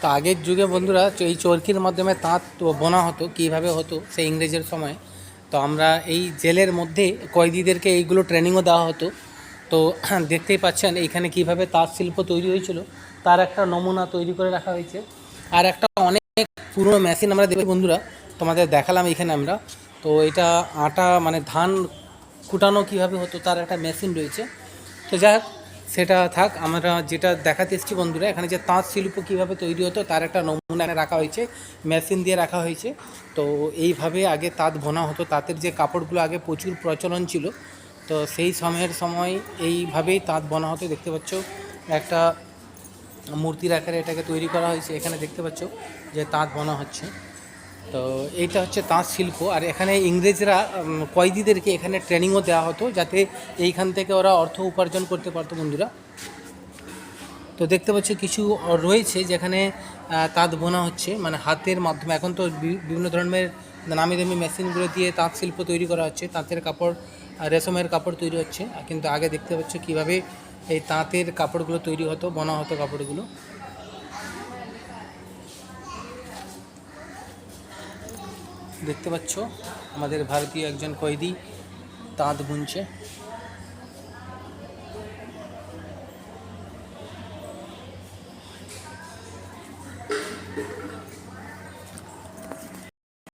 তো আগের যুগে বন্ধুরা এই চরকির মাধ্যমে তাঁত বোনা হতো কীভাবে হতো সেই ইংরেজের সময়। তো আমরা এই জেলের মধ্যে কয়েদিদেরকে এইগুলো ট্রেনিংও দেওয়া হতো। তো দেখতেই পাচ্ছেন এইখানে কীভাবে তাঁত শিল্প তৈরি হয়েছিল তার একটা নমুনা তৈরি করে রাখা হয়েছে। আর একটা অনেক পুরনো মেশিন আমরা দেখি বন্ধুরা তোমাদের দেখালাম এখানে আমরা। তো এটা আটা মানে ধান কুটানো কীভাবে হতো তার একটা মেশিন রয়েছে। তো যাই হোক, সেটা থাক, আমরা যেটা দেখাতে এসেছি বন্ধুরা, এখানে যে তাঁত শিল্প কীভাবে তৈরি হতো, তার একটা নমুনা রাখা হয়েছে, মেশিন দিয়ে রাখা হয়েছে। তো এইভাবে আগে তাঁত বোনা হতো, তাঁতের যে কাপড়গুলো আগে প্রচুর প্রচলন ছিল, তো সেই সময়ের সময় এইভাবেই তাঁত বোনা হতো। দেখতে পাচ্ছ, একটা মূর্তির আকারে এটাকে তৈরি করা হয়েছে, এখানে দেখতে পাচ্ছ যে তাঁত বোনা হচ্ছে। তো এইটা হচ্ছে তাঁত শিল্প। আর এখানে ইংরেজরা কয়েদিদেরকে এখানে ট্রেনিংও দেওয়া হতো যাতে এইখান থেকে ওরা অর্থ উপার্জন করতে পারতো বন্ধুরা। তো দেখতে পাচ্ছ কিছু রয়েছে যেখানে তাঁত বোনা হচ্ছে। মানে হাতের মাধ্যমে, এখন তো বিভিন্ন ধরনের নামি দামি মেশিনগুলো দিয়ে তাঁত শিল্প তৈরি করা হচ্ছে। তাঁতের কাপড় রেশমের কাপড় তৈরি হচ্ছে। কিন্তু আগে দেখতে পাচ্ছ কীভাবে এই তাঁতের কাপড়গুলো তৈরি হতো, বোনা হতো কাপড়গুলো। দেখতে পাচ্ছ আমাদের ভারতীয় একজন কয়েদি তাঁত বুনছে